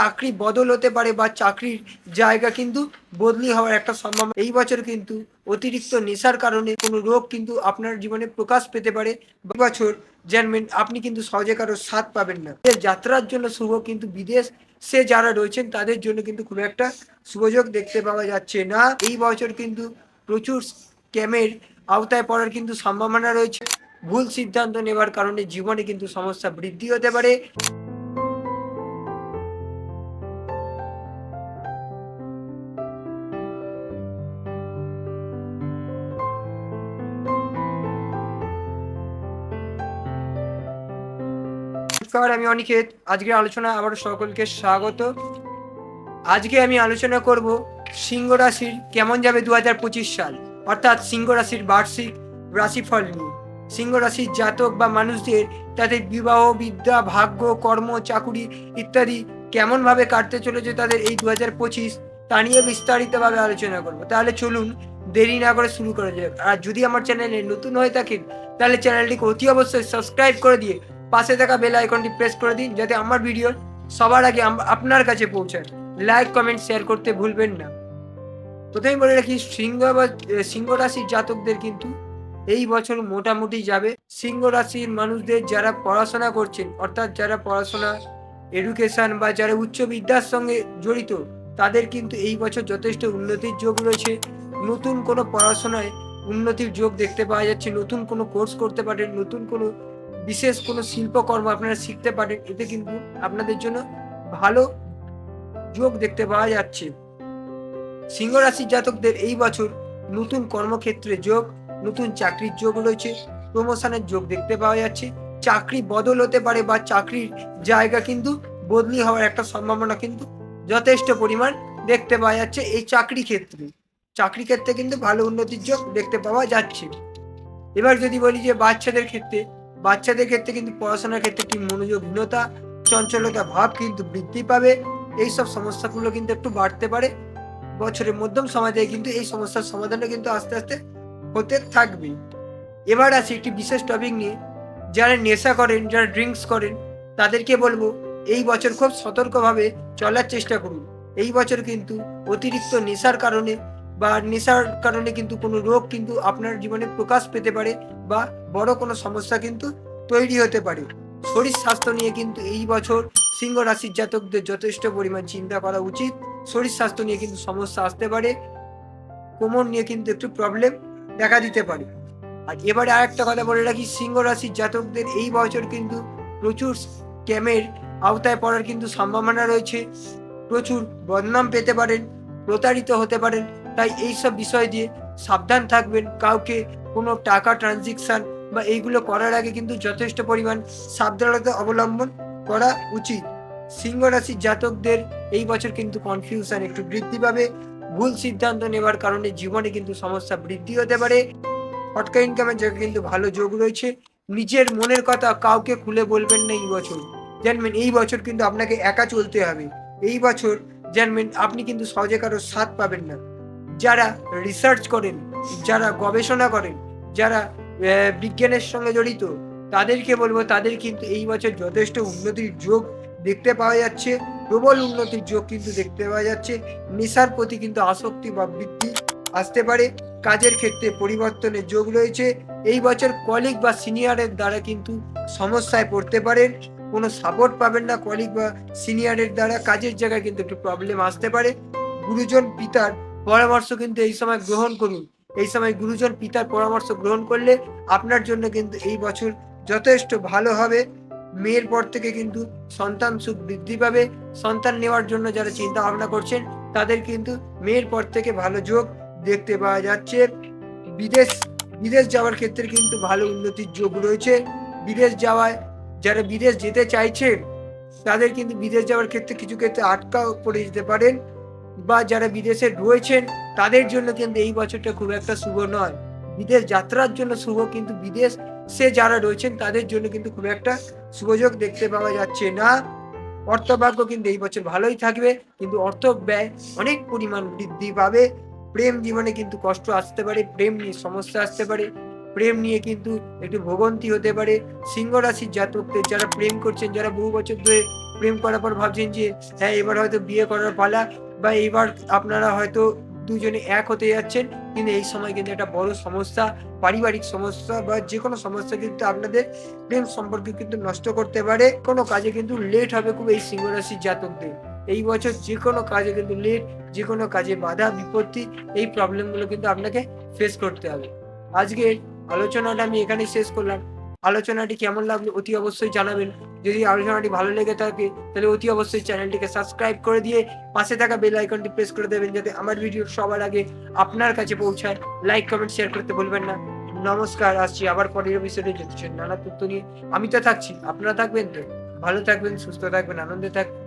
চাকরি বদল হতে পারে বা চাকরির জায়গা কিন্তু বদলি হওয়ার একটা সম্ভাবনা। এই বছর কিন্তু অতিরিক্ত নেশার কারণে কোনো রোগ কিন্তু আপনার জীবনে প্রকাশ পেতে পারে। বছর জানবেন আপনি কিন্তু সহজে কারও স্বাদ পাবেন না। যাত্রার জন্য শুভ কিন্তু বিদেশ সে যারা রয়েছেন তাদের জন্য কিন্তু খুব একটা সুযোগ দেখতে পাওয়া যাচ্ছে না। এই বছর কিন্তু প্রচুর স্ক্যামের আওতায় পড়ার কিন্তু সম্ভাবনা রয়েছে। ভুল সিদ্ধান্ত নেওয়ার কারণে জীবনে কিন্তু সমস্যা বৃদ্ধি হতে পারে। নমস্কার, আমি অনিকেত। আজকের আলোচনা আবার সকলকে স্বাগত। আজকে আমি আলোচনা করব সিংহ রাশির কেমন যাবে দু হাজার পঁচিশ সাল? অর্থাৎ সিংহ রাশির বার্ষিক রাশিফল নিয়ে। সিংহ রাশির জাতক বা মানুষদের তাদের বিবাহ, বিদ্যা, ভাগ্য, কর্ম, চাকুরি ইত্যাদি কেমনভাবে কাটতে চলেছে তাদের এই দু হাজার পঁচিশ, তা নিয়ে বিস্তারিতভাবে আলোচনা করব। তাহলে চলুন দেরি না করে শুরু করা যাক। আর যদি আমার চ্যানেলে নতুন হয়ে থাকেন, তাহলে চ্যানেলটিকে অতি অবশ্যই সাবস্ক্রাইব করে দিয়ে পাশে থাকা বেল আইকনটি প্রেস করে দিন যাতে আমার ভিডিও সবার আগে আপনার কাছে পৌঁছায়। লাইক কমেন্ট শেয়ার করতে ভুলবেন না। প্রথমেই বলে রাখি, সিংহ বা সিংহ রাশির জাতকদের কিন্তু এই বছর মোটামুটি যাবে। সিংহ রাশির মানুষদের যারা পড়াশোনা করছেন, অর্থাৎ যারা পড়াশোনা এডুকেশন বা যারা উচ্চ বিদ্যার সঙ্গে জড়িত, তাদের কিন্তু এই বছর যথেষ্ট উন্নতির যোগ রয়েছে। নতুন কোনো পড়াশোনায় উন্নতির যোগ দেখতে পাওয়া যাচ্ছে, নতুন কোনো কোর্স করতে পারেন নতুন কোনো বিশেষ কোনো শিল্পকর্ম আপনারা শিখতে পারেন, এতে কিন্তু আপনাদের জন্য ভালো যোগ দেখতে পাওয়া যাচ্ছে। সিংহ রাশির জাতকদের এই বছর নতুন কর্মক্ষেত্রে যোগ, নতুন চাকরির যোগ রয়েছে প্রমোশনের যোগ দেখতে পাওয়া যাচ্ছে। চাকরি বদল হতে পারে বা চাকরির জায়গা কিন্তু বদলি হওয়ার একটা সম্ভাবনা কিন্তু যথেষ্ট পরিমাণ দেখতে পাওয়া যাচ্ছে এই চাকরি ক্ষেত্রে। চাকরি ক্ষেত্রে কিন্তু ভালো উন্নতির যোগ দেখতে পাওয়া যাচ্ছে। এবার যদি বলি যে বাচ্চাদের ক্ষেত্রে বাচ্চাদের ক্ষেত্রে কিন্তু পড়াশোনার ক্ষেত্রে একটি মনোযোগহীনতা, চঞ্চলতা ভাব কিন্তু বৃদ্ধি পাবে। এইসব সমস্যাগুলো কিন্তু একটু বাড়তে পারে। বছরের মধ্যম সময় থেকে কিন্তু এই সমস্যার সমাধানও কিন্তু আস্তে আস্তে হতে থাকবে। এবার আসি একটি বিশেষ টপিক নিয়ে। যারা নেশা করেন, যারা ড্রিঙ্কস করেন, তাদেরকে বলব, এই বছর খুব সতর্কভাবে চলার চেষ্টা করুন। এই বছর কিন্তু অতিরিক্ত নেশার কারণে বা নেশার কারণে কিন্তু কোনো রোগ কিন্তু আপনার জীবনে প্রকাশ পেতে পারে বা বড় কোনো সমস্যা কিন্তু তৈরি হতে পারে। শরীর স্বাস্থ্য নিয়ে কিন্তু এই বছর সিংহ রাশির জাতকদের যথেষ্ট পরিমাণ চিন্তা করা উচিত। শরীর স্বাস্থ্য নিয়ে কিন্তু সমস্যা আসতে পারে। কোমর নিয়ে কিন্তু একটু প্রবলেম দেখা দিতে পারে। আর এবারে আরেকটা কথা বলে রাখি, সিংহ রাশির জাতকদের এই বছর কিন্তু প্রচুর স্ক্যামের আওতায় পড়ার কিন্তু সম্ভাবনা রয়েছে। প্রচুর বদনাম পেতে পারেন, প্রতারিত হতে পারেন তাই এইসব বিষয় দিয়ে সাবধান থাকবেন। কাউকে কোনো টাকা ট্রানজেকশন বা এইগুলো করার আগে কিন্তু যথেষ্ট পরিমাণ সাবধানতা অবলম্বন করা উচিত। সিংহ রাশির জাতকদের এই বছর কিন্তু কনফিউশন একটু বৃদ্ধি পাবে। ভুল সিদ্ধান্ত নেওয়ার কারণে জীবনে কিন্তু সমস্যা বৃদ্ধি হতে পারে। ফটকা ইনকামের জায়গায় কিন্তু ভালো যোগ রয়েছে। নিজের মনের কথা কাউকে খুলে বলবেন না এই বছর। জানবেন এই বছর কিন্তু আপনাকে একা চলতে হবে। এই বছর জানবেন আপনি কিন্তু সহজে কারোর সাথ পাবেন না। যারা রিসার্চ করেন, যারা গবেষণা করেন, যারা বিজ্ঞানের সঙ্গে জড়িত, তাদেরকে বলব, তাদের কিন্তু এই বছর যথেষ্ট উন্নতির যোগ দেখতে পাওয়া যাচ্ছে। প্রবল উন্নতির যোগ কিন্তু দেখতে পাওয়া যাচ্ছে। নেশার প্রতি কিন্তু আসক্তি বা বৃদ্ধি আসতে পারে। কাজের ক্ষেত্রে পরিবর্তনের যোগ রয়েছে। এই বছর কলিগ বা সিনিয়রের দ্বারা কিন্তু সমস্যায় পড়তে পারেন। কোনো সাপোর্ট পাবেন না কলিগ বা সিনিয়রের দ্বারা। কাজের জায়গায় কিন্তু একটু প্রবলেম আসতে পারে। গুরুজন, পিতার পরামর্শ কিন্তু এই সময় গ্রহণ করুন। এই সময় গুরুজন পিতার পরামর্শ গ্রহণ করলে আপনার জন্য কিন্তু এই বছর যথেষ্ট ভালো হবে। মেয়ের পর থেকে কিন্তু সন্তান সুখ বৃদ্ধি পাবে। সন্তান নেওয়ার জন্য যারা চিন্তা ভাবনা করছেন, তাদের কিন্তু মেয়ের পর থেকে ভালো যোগ দেখতে পাওয়া যাচ্ছে। বিদেশ বিদেশ যাওয়ার ক্ষেত্রে কিন্তু ভালো উন্নতির যোগ রয়েছে। বিদেশ যাওয়ায় যারা বিদেশ যেতে চাইছে, তাদের কিন্তু বিদেশ যাওয়ার ক্ষেত্রে কিছু ক্ষেত্রে আটকা পড়ে যেতে পারেন। বা যারা বিদেশে রয়েছেন, তাদের জন্য কিন্তু এই বছরটা খুব একটা শুভ নয়। বিদেশ যাত্রার জন্য শুভ, কিন্তু বিদেশ সে যারা রয়েছেন, তাদের জন্য কিন্তু খুব একটা সুযোগ দেখতে পাওয়া যাচ্ছে না। অর্থভাগ্য কিন্তু এই বছর ভালোই থাকবে, কিন্তু অর্থ ব্যয় অনেক পরিমাণ বৃদ্ধি পাবে। প্রেম জীবনে কিন্তু কষ্ট আসতে পারে, প্রেম নিয়ে সমস্যা আসতে পারে। প্রেম নিয়ে কিন্তু একটু ভোগন্তি হতে পারে। সিংহ রাশির জাতকদের যারা প্রেম করছেন, যারা বহু বছর ধরে প্রেম করার পর ভাবছেন যে হ্যাঁ এবার হয়তো বিয়ে করার পালা। বা এইবার আপনারা হয়তো দুজনে এক হতে যাচ্ছেন, কিন্তু এই সময় কিন্তু একটা বড় সমস্যা, পারিবারিক সমস্যা বা যে কোনো সমস্যা কিন্তু আপনাদের প্রেম সম্পর্ক কিন্তু নষ্ট করতে পারে। কোনো কাজে কিন্তু লেট হবে খুব এই সিংহ রাশির জাতকদের। এই বছর যে কোনো কাজে কিন্তু লেট যে কোনো কাজে বাধা, বিপত্তি, এই প্রবলেমগুলো কিন্তু আপনাকে ফেস করতে হবে। আজকের আলোচনাটা আমি এখানেই শেষ করলাম। আলোচনাটি কেমন লাগল অতি অবশ্যই জানাবেন। যদি আলোচনাটি ভালো লেগে থাকে, তাহলে অতি অবশ্যই চ্যানেলটিকে সাবস্ক্রাইব করে দিয়ে পাশে থাকা বেল আইকনটি প্রেস করে দেবেন যাতে আমার ভিডিও সবার আগে আপনার কাছে পৌঁছায়। লাইক কমেন্ট শেয়ার করতে ভুলবেন না। নমস্কার, আসছি আবার পরের বিষয়ে জ্যোতিষের নানা তথ্য নিয়ে। আমি তো থাকছি, আপনারা থাকবেন তো? ভালো থাকবেন, সুস্থ থাকবেন, আনন্দে থাকবেন।